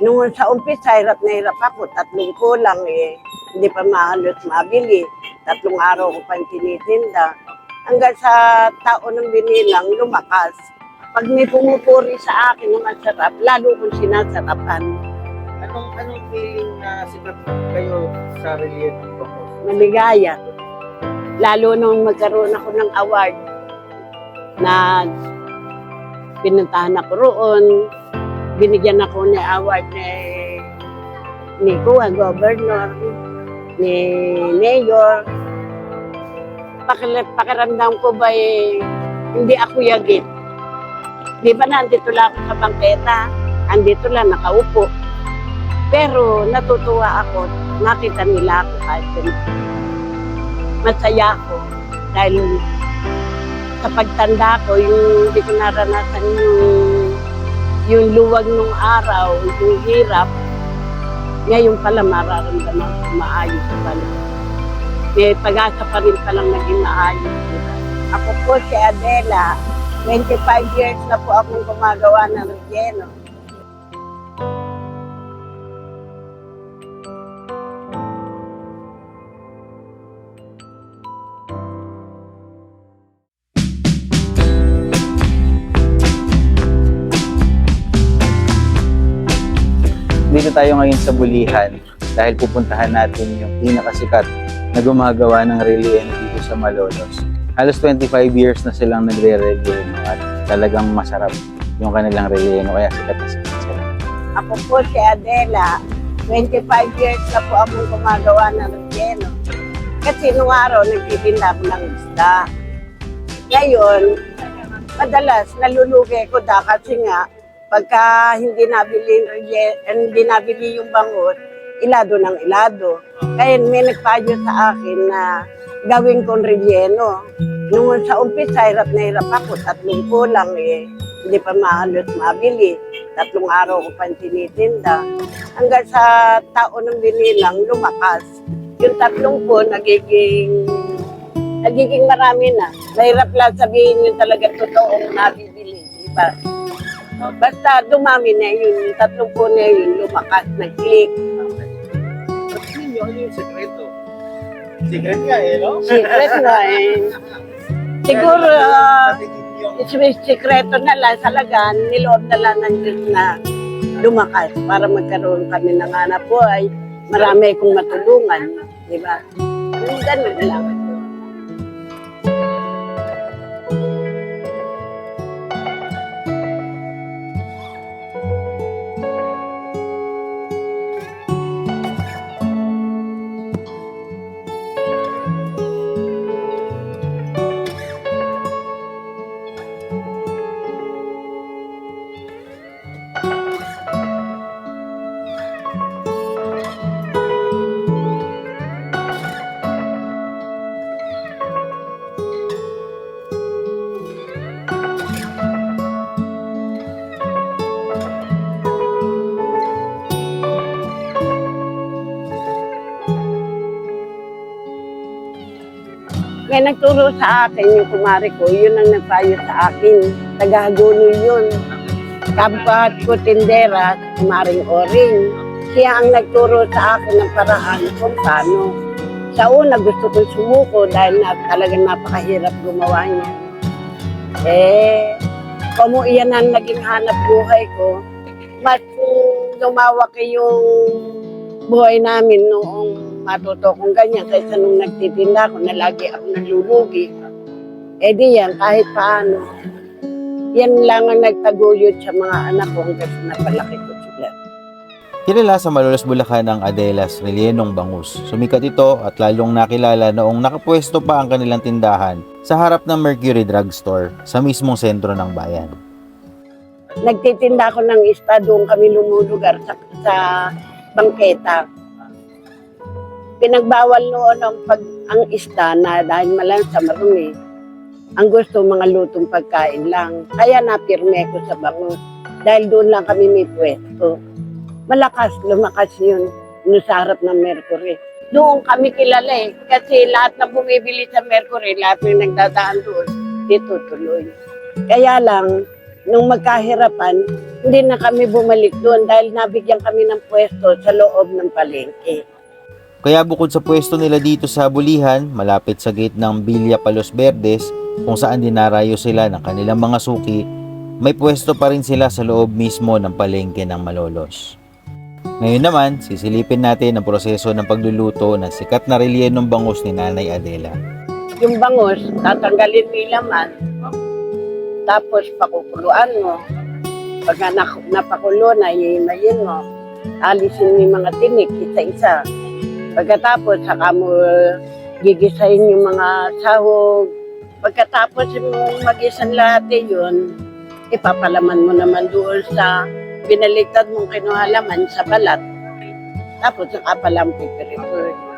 Nung sa umpisa, hirap na hirap ako. Tatlong kulang eh. Hindi pa mahalos mabili. Tatlong araw ko pa tinitinda. Hanggang sa taon ng binilang, lumakas. Pag may pumupuri sa akin na masarap, lalo kong sinasarapan. Anong, anong feeling na sikat kayo sa relief ko? Maligaya. Lalo nung magkaroon ako ng award na pinuntahan ako roon, binigyan ako ng award ni ni Kuya Governor, ni Mayor. Pakil- Pakiramdam ko ba eh, hindi ako yagit. Di ba nandito lang ako sa bangketa, andito lang nakaupo. Pero natutuwa ako, nakita nila ako kahit. Masaya ako dahil sa pagtanda ko, yung hindi ko naranasan yung, yung luwag nung araw, yung hirap, ngayon pala mararamdaman ko maayos pala. May pag-asa pa rin palang naging maayos. Ako po si Adela, 25 years na po akong gumagawa ng relleno. Tayo ngayon sa Bulihan dahil pupuntahan natin yung pinakasikat na gumagawa ng relleno dito sa Malolos. Halos 25 years na silang nagre-relleno at talagang masarap yung kanilang relleno kaya sikat na sikat sila. Ako po si Adela. 25 years na po akong gumagawa ng relleno. Kasi nung araw, nagtitinda ako ng isda. Ngayon, madalas nalulugi ko da kasi nga, pagka hindi nabili, hindi nabili yung bangot, ilado ng ilado. Kaya may nagpayo sa akin na gawin kong relleno. Nung sa umpisa, hirap na hirap ako. Tatlong kulang eh. Hindi pa mahalos mabili. Tatlong araw ko pa tinitinda. Hanggang sa taon ng binilang, lumakas. Yung tatlong po, nagiging nagiging marami na. Mahirap lang sabihin yung talaga totoong nabibili. Di ba? Basta dumami na yun, yung tatlong po na yun, lumakas, nag-click. Ninyo, ano yung sekreto? Secret nga eh, no? Secret na eh. Siguro, ah, nyo, Is- sikreto na lang, talaga, niloob na lang ng Diyos na lumakas para magkaroon kami ng anak po ay marami kong matulungan. Di ba? Ganun lang. May nagturo sa akin yung kumari ko, yun ang nagpayo sa akin. Tagahagulo yun. Kapat ko tindera kumaring oring. Siya ang nagturo sa akin ng paraan kung paano. Sa una gusto kong sumuko dahil na, talagang napakahirap gumawa niya. Eh, kung iyan ang naging hanap buhay ko, mas lumawak yung buhay namin noong matuto kong ganyan kaysa nung nagtitinda ako na lagi ako nalulugi. Eh di yan, kahit paano. Yan lang ang nagtaguyod sa mga anak ko hanggang sa napalaki ko sila. Kilala sa Malolos Bulacan ang Adelas Rellenong Bangus. Sumikat ito at lalong nakilala noong nakapwesto pa ang kanilang tindahan sa harap ng Mercury Drugstore sa mismong sentro ng bayan. Nagtitinda ako ng ista, doon kami lumulugar sa, sa bangketa. Pinagbawal noon ang, pag, ang ista na dahil malansa marumi. Ang gusto mga lutong pagkain lang. Kaya napirme ko sa bangus. Dahil doon lang kami may pwesto. Malakas, lumakas yun. Doon sa harap ng Mercury. Doon kami kilala eh. Kasi lahat na bumibili sa Mercury, lahat na nagdadaan doon, dito tuloy. Kaya lang, nung magkahirapan, hindi na kami bumalik doon dahil nabigyan kami ng pwesto sa loob ng palengke. Kaya bukod sa pwesto nila dito sa Bulihan, malapit sa gate ng Villa Palos Verdes, kung saan dinarayo sila ng kanilang mga suki, may pwesto pa rin sila sa loob mismo ng palengke ng Malolos. Ngayon naman, sisilipin natin ang proseso ng pagluluto ng sikat na relyenong bangus ni Nanay Adela. Yung bangus, tatanggalin mo yung laman, tapos pakukuluan mo. Pagka nak- napakulo na, iimayin mo. Alisin mo yung mga tinik, isa-isa. Pagkatapos, saka mo gigisahin yung mga sahog. Pagkatapos mag-isang lahat yun, ipapalaman mo naman doon sa binaliktad mong kinuhalaman sa balat. Tapos, saka palang pipirito.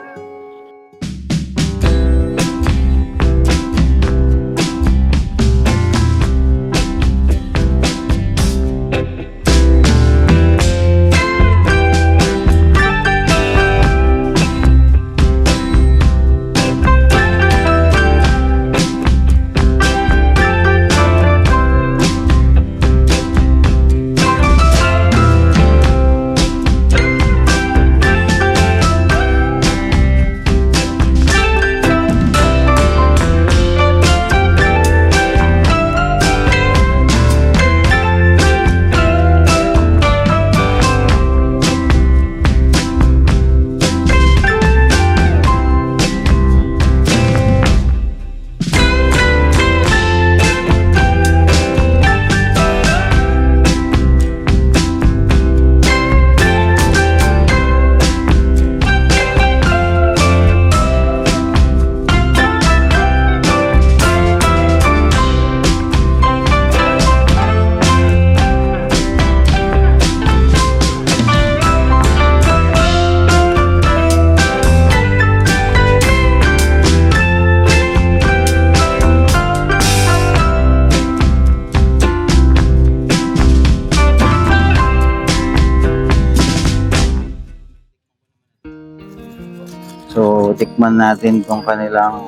Tikman natin tong kanilang...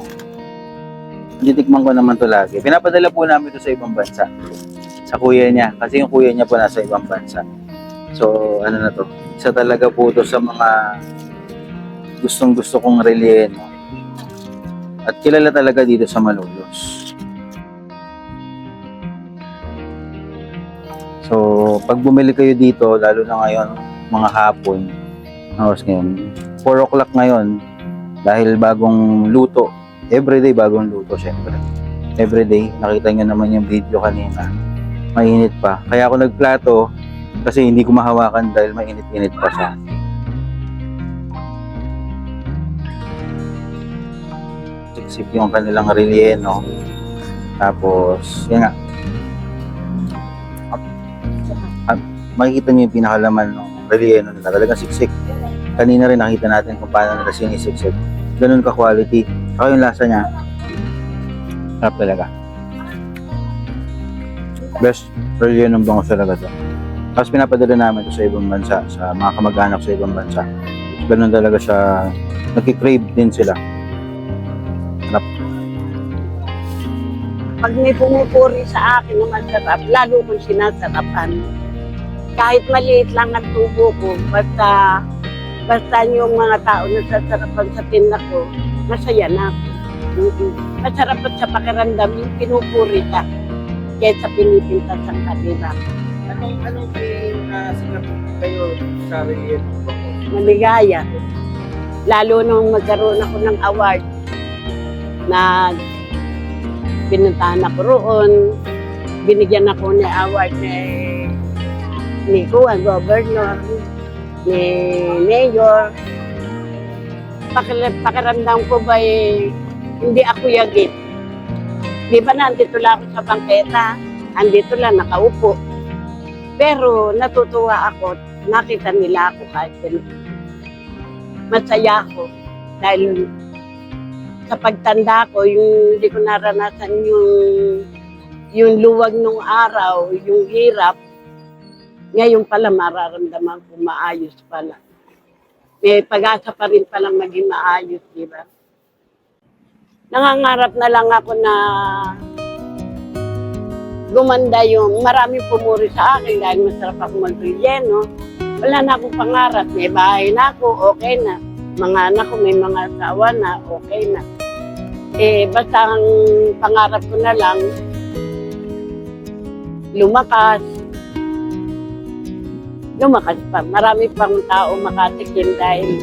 Titikman ko naman to lagi. Pinapadala po namin to sa ibang bansa. Sa kuya niya. Kasi yung kuya niya po nasa ibang bansa. So, ano na to? Isa talaga po to sa mga gustong gusto kong relyeno. At kilala talaga dito sa Malolos. So, pag bumili kayo dito, lalo na ngayon, mga hapon, oras ngayon, 4 o'clock ngayon, dahil bagong luto. Everyday bagong luto, syempre. Everyday, nakita nyo naman yung video kanina. Mainit pa. Kaya ako nagplato kasi hindi ko mahawakan dahil mainit-init pa siya. Siksik yung kanilang relyeno. Tapos, yan nga. Makikita nyo yung pinakalaman ng relyeno nila. Talagang siksik kanina rin nakita natin kung paano nila sinisiksik. Ganun ka-quality. Saka yung lasa niya, sarap talaga. Best religion ng bangos talaga to. Tapos pinapadala namin to sa ibang bansa, sa mga kamag-anak sa ibang bansa. Ganun talaga siya, nagkikrave din sila. Sarap. Pag may pumupuri sa akin na masarap, lalo kong sinasarapan. Kahit maliit lang ang tubo ko, basta basta yung mga tao na sasarapan sa tinda ko, masaya na ako. Mm-mm. Masarap at sa pakiramdam yung pinupuri ka kaysa pinipinta sa kanila. Anong, anong feeling na sikat kayo sa bangus? Maligaya. Lalo nung magkaroon ako ng award na pinuntahan ako roon, binigyan ako ng award ni ni Kuya Governor, ni Mayor. Pakil- pakiramdam ko ba eh, hindi ako yagit. Di ba nandito lang ako sa bangketa, andito lang nakaupo. Pero natutuwa ako, nakita nila ako kahit ganun. Masaya ako dahil sa pagtanda ko, yung hindi ko naranasan yung yung luwag nung araw, yung hirap, ngayon pala mararamdaman ko maayos pala. May pag-asa pa rin palang maging maayos, di ba? Nangangarap na lang ako na gumanda yung maraming pumuri sa akin dahil masarap ako mag-relleno. Wala na akong pangarap. May bahay na ako, okay na. Mga anak ko, may mga asawa na, okay na. Eh, basta ang pangarap ko na lang, lumakas. Lumakas pa. Marami pang tao makatikim dahil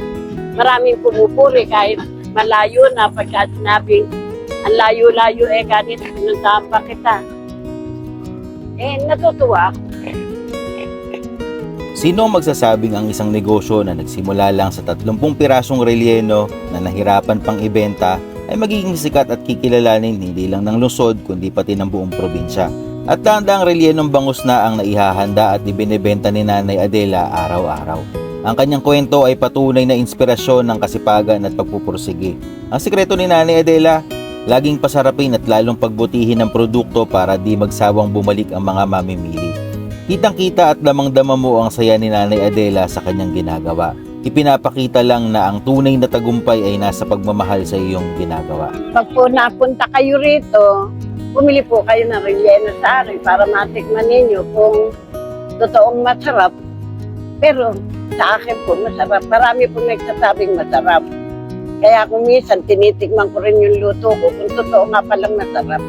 maraming pumupuri kahit malayo na pagka sinabing ang layo-layo eh ganito, pinuntahan pa kita. Eh, natutuwa ako. Sino magsasabing ang isang negosyo na nagsimula lang sa 30 pirasong relyeno na nahirapan pang ibenta ay magiging sikat at kikilalanin hindi lang ng lungsod kundi pati ng buong probinsya. At tanda ang relyenong bangus na ang naihahanda at ibinebenta ni Nanay Adela araw-araw. Ang kanyang kwento ay patunay na inspirasyon ng kasipagan at pagpupursige. Ang sikreto ni Nanay Adela, laging pasarapin at lalong pagbutihin ng produkto para di magsawang bumalik ang mga mamimili. Kitang-kita at damang-dama mo ang saya ni Nanay Adela sa kanyang ginagawa. Ipinapakita lang na ang tunay na tagumpay ay nasa pagmamahal sa iyong ginagawa. Pag po napunta kayo rito, bumili po kayo ng relleno sa akin para matikman ninyo kung totoong masarap. Pero sa akin po masarap. Marami po nagsasabing masarap. Kaya kung minsan tinitikman ko rin yung luto ko kung totoo nga palang masarap.